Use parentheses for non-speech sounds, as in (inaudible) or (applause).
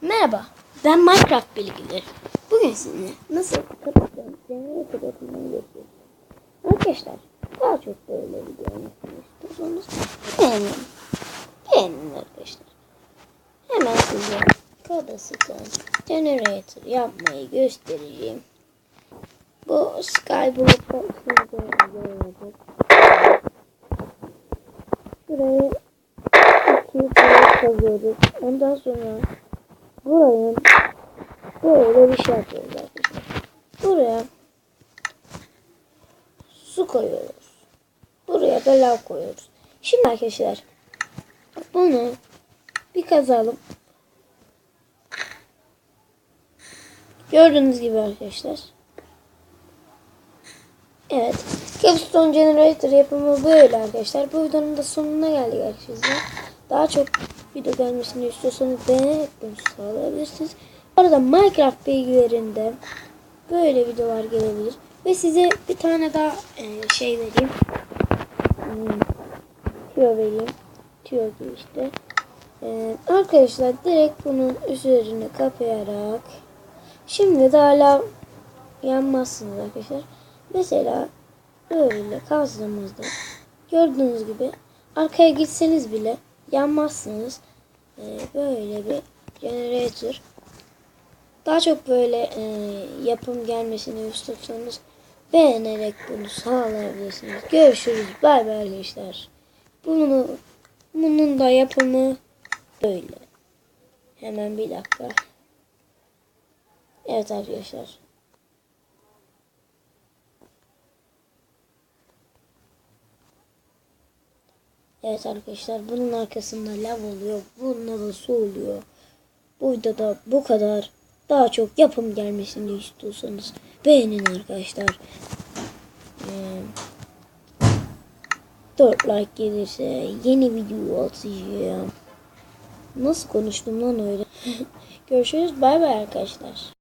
Merhaba, ben Minecraft bilgili. Bugün sizinle nasıl kapatacağım generator yapımını göstereceğim. Arkadaşlar, daha çok böyle video yapmayı istiyorsanız beğenin. Beğenin arkadaşlar. Hemen size Kabası'dan generator yapmayı göstereceğim. Bu Skyblock'ta şurada gördük. Burayı iki blok kazıyoruz. Ondan sonra burayı böyle bir şey yapıyoruz arkadaşlar. Buraya su koyuyoruz. Buraya da lav koyuyoruz. Şimdi arkadaşlar bunu bir kazalım. Gördüğünüz gibi arkadaşlar. Evet. Capstone Generator yapımı böyle arkadaşlar. Bu videonun da sonuna geldik arkadaşlar. Daha çok video gelmesini istiyorsanız beğenerek bunu sağlayabilirsiniz. Arada Minecraft bilgilerinde böyle videolar gelebilir. Ve size bir tane daha e, şey vereyim. Hmm, Tüyo vereyim. Tüyo gibi işte. E, arkadaşlar direkt bunun üzerini kapayarak şimdi de hala yanmazsınız arkadaşlar. Mesela böyle kazdığımızda gördüğünüz gibi arkaya gitseniz bile yanmazsınız. Ee, böyle bir generator. Daha çok böyle e, yapım gelmesini istiyorsanız beğenerek bunu sağlayabilirsiniz. Görüşürüz. Bay bay arkadaşlar. Bunu, bunun da yapımı böyle. Hemen bir dakika. Evet arkadaşlar. Evet arkadaşlar bunun arkasında lav oluyor. Bununla da su oluyor. Burada da bu kadar. Daha çok yapım gelmesini istiyorsanız beğenin arkadaşlar. Ee, 4 like gelirse yeni video atacağım. Nasıl konuştum lan öyle? (laughs) Görüşürüz. Bay bay arkadaşlar.